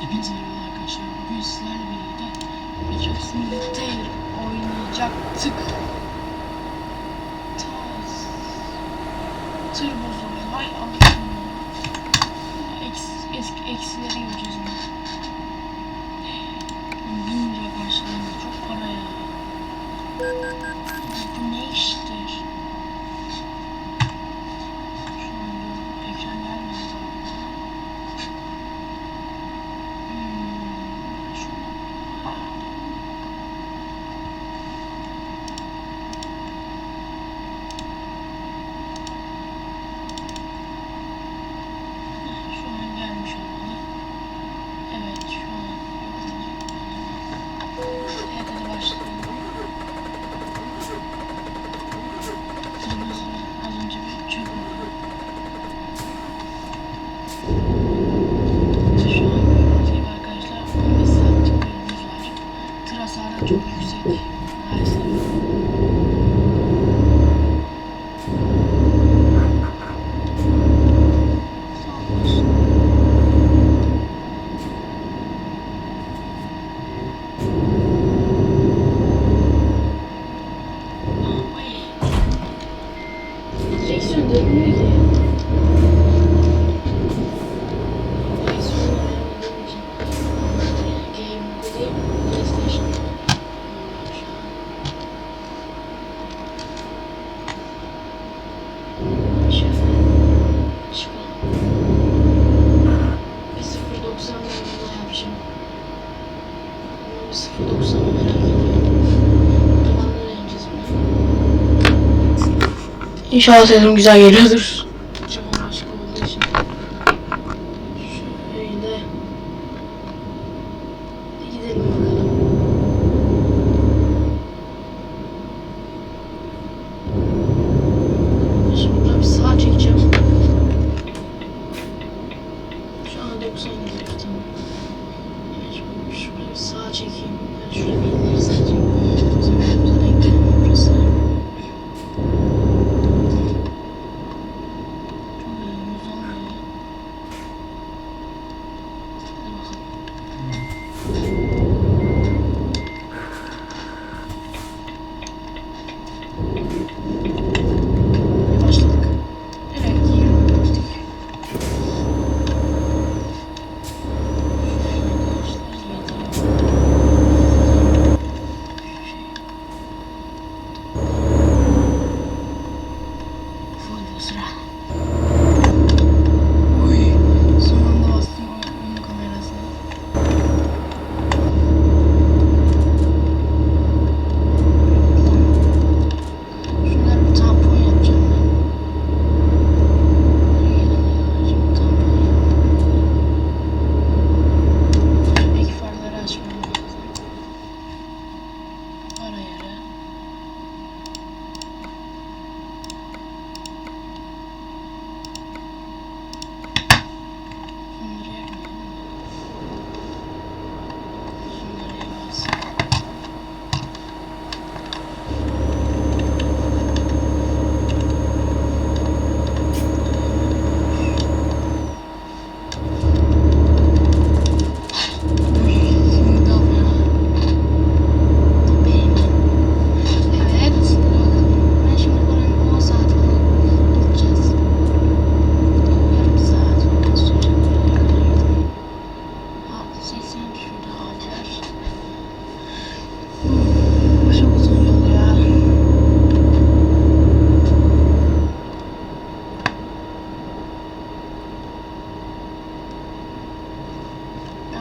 Hepinize merhaba arkadaşlar. Bugün sizlerle birlikte Minecraft Simulator oynayacaktık. Taz. Turbo Zombie. Vay anasını. Eks, eski eksileri göreceğiz. 的预言。İnşallah sesim güzel geliyordur.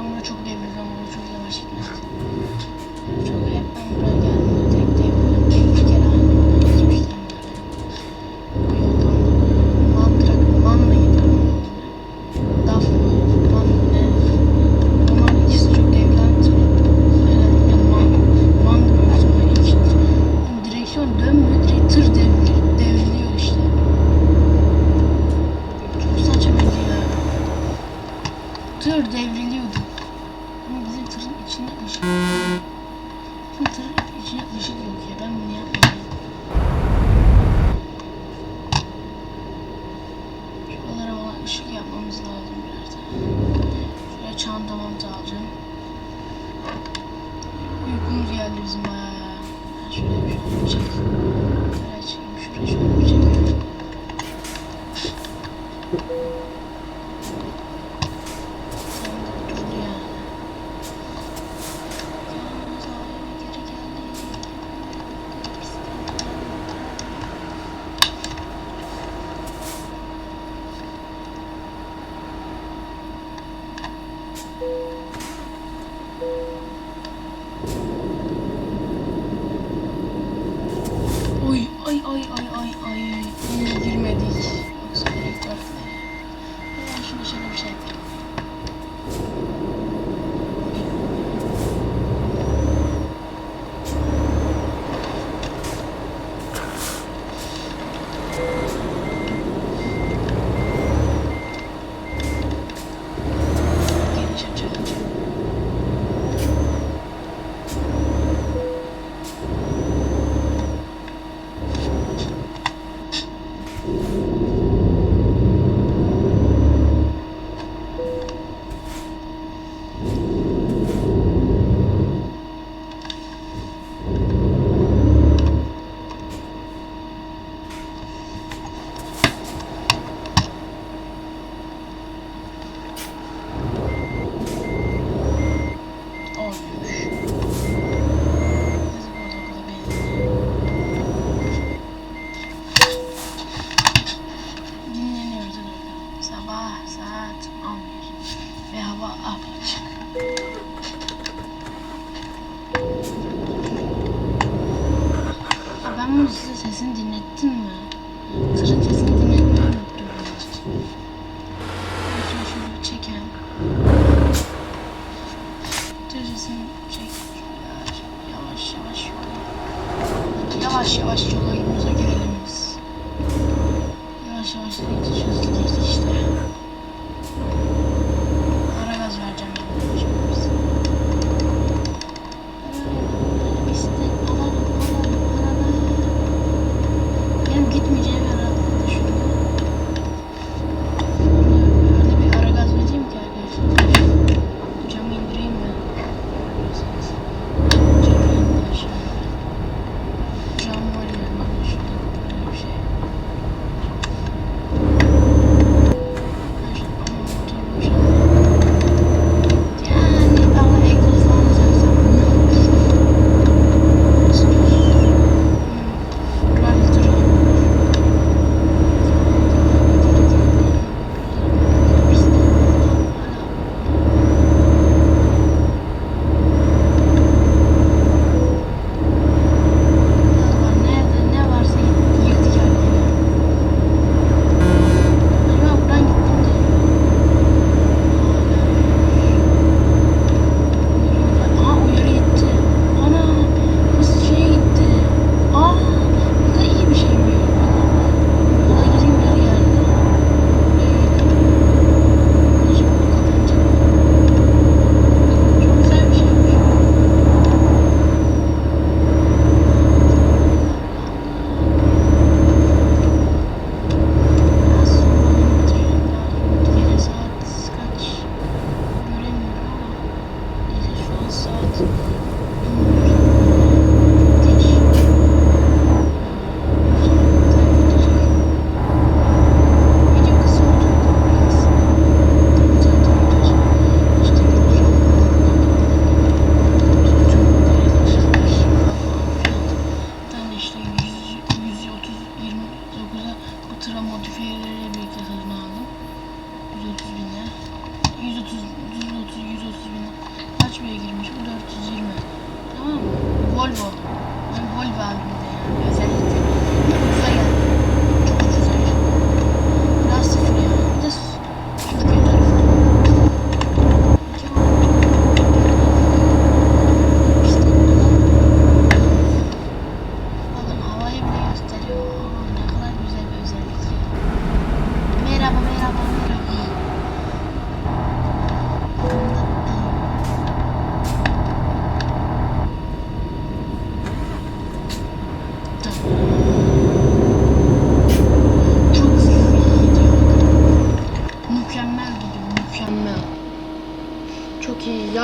ama çok demir ama çok yavaş gitmişti. Çok hep ben buraya geldim. Tek tek bir iki kere annemden geçmiştim. Bu yoldan da mantrak, manla gidiyorum. Daf mı? Man ne? Bunların ikisi çok evlendi. Herhalde man, man gördüm ben. Direksiyon dönmüyor. Direkt tır devriyor. Devriliyor işte. Çok saçma bir tır devriliyordu. 一哦一哦 çek. Yavaş yavaş yola. Yavaş yavaş yola gidiyoruz. Yavaş yavaş gideceğiz.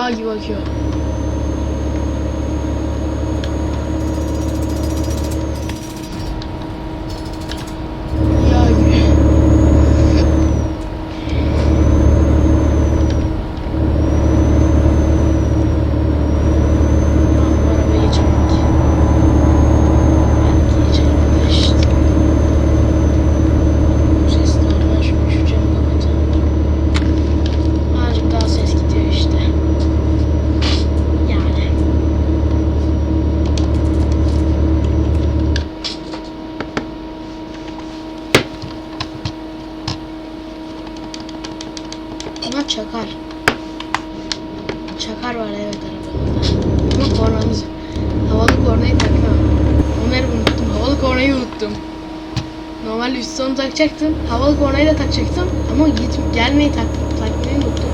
Çok iyi. Yağ gibi akıyor. Yağ gibi. Tamam, bu arabaya geçemedik. Belki geçemedik işte. Bu ses normal şu şu camı kapatalım. Azıcık daha ses gidiyor işte. Yani. Ama çakar. Çakar var evet arabada. Ama kornamız havalı kornayı takmam. Onları unuttum. Havalı kornayı unuttum. Sonu takacaktım. Havalı kornayı da takacaktım. Ama git gelmeyi tak, takmayı unuttum.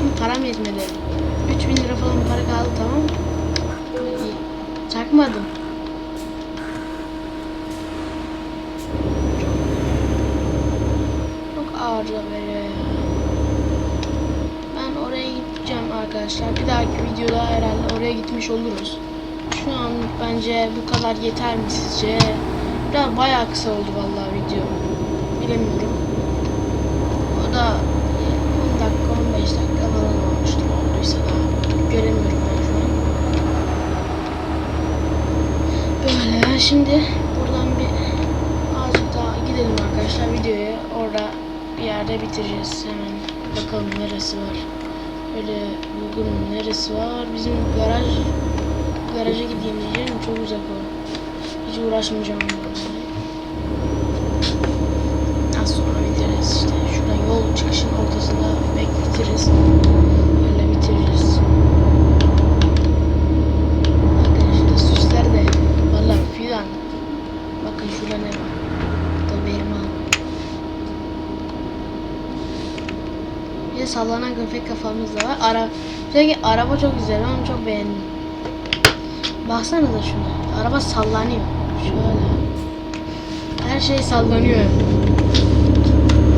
Ama param yetmedi. 3000 lira falan para kaldı tamam. Takmadım. Çok ağır da ya. Ben oraya gideceğim arkadaşlar. Bir dahaki videoda herhalde oraya gitmiş oluruz. Şu an bence bu kadar yeter mi sizce? Biraz bayağı kısa oldu vallahi video. Bilemiyorum. O da 10 dakika 15 dakika falan olmuştur. Olduysa da göremiyorum ben şu an. Böyle şimdi buradan bir azıcık daha gidelim arkadaşlar videoyu. Orada bir yerde bitireceğiz. Hemen bakalım neresi var. Böyle uygun neresi var. Bizim garaj garaja gideyim diyeceğim. Çok uzak o. Hiç uğraşmayacağım. Az sonra bitiririz işte. Şuradan yol çıkışın ortasında bekletiriz. Öyle bitiririz. Bakın şurada süsler de. Valla filan. Bakın şurada ne var. Burada benim al. Bir de sallanan köpek kafamız da var. Ara, Şöyle araba çok güzel. Onu çok beğendim. Baksana da şuna. Araba sallanıyor. Şöyle. Her şey sallanıyor.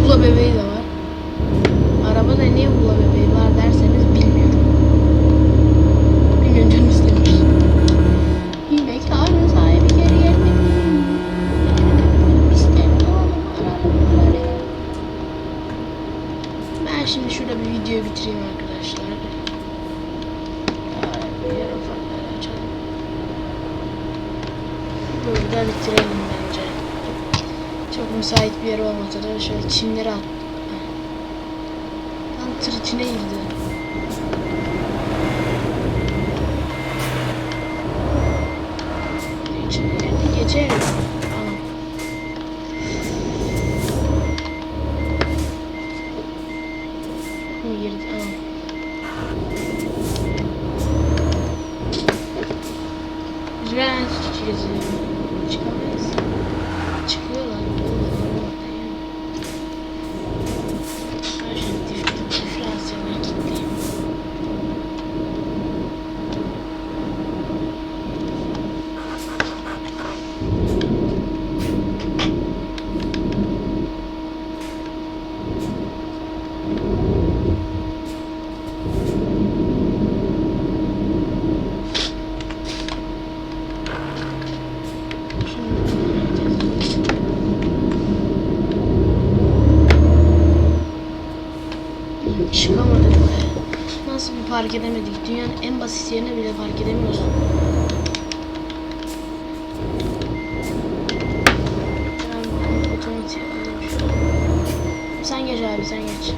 Hula bebeği de var. Arabada niye hula bebeği var derseniz bilmiyorum. Bilmiyorum canım istemiş. Mekanın sahibi geri gelmedi. Ben şimdi şurada bir videoyu bitireyim arkadaşlar. Müsait bir yer olmasa da şöyle çimleri at. Tam tır içine girdi. Fark edemedik? Dünyanın en basit yerine bile fark şöyle. Sen geç abi sen geç.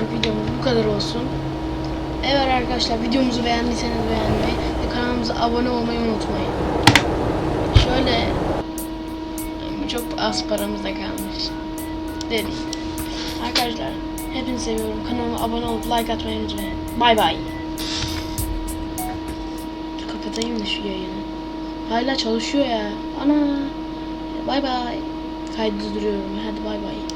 Bugünlük videomuz bu kadar olsun. Evet arkadaşlar videomuzu beğendiyseniz beğenmeyi ve kanalımıza abone olmayı unutmayın. Şöyle çok az paramız da kalmış. Dedik. Arkadaşlar hepinizi seviyorum. Kanalıma abone olup like atmayı unutmayın. Bay bay. Kapatayım mı şu yayını? Hala çalışıyor ya. Ana. Bay bay. Kaydı duruyorum. Hadi bay bay.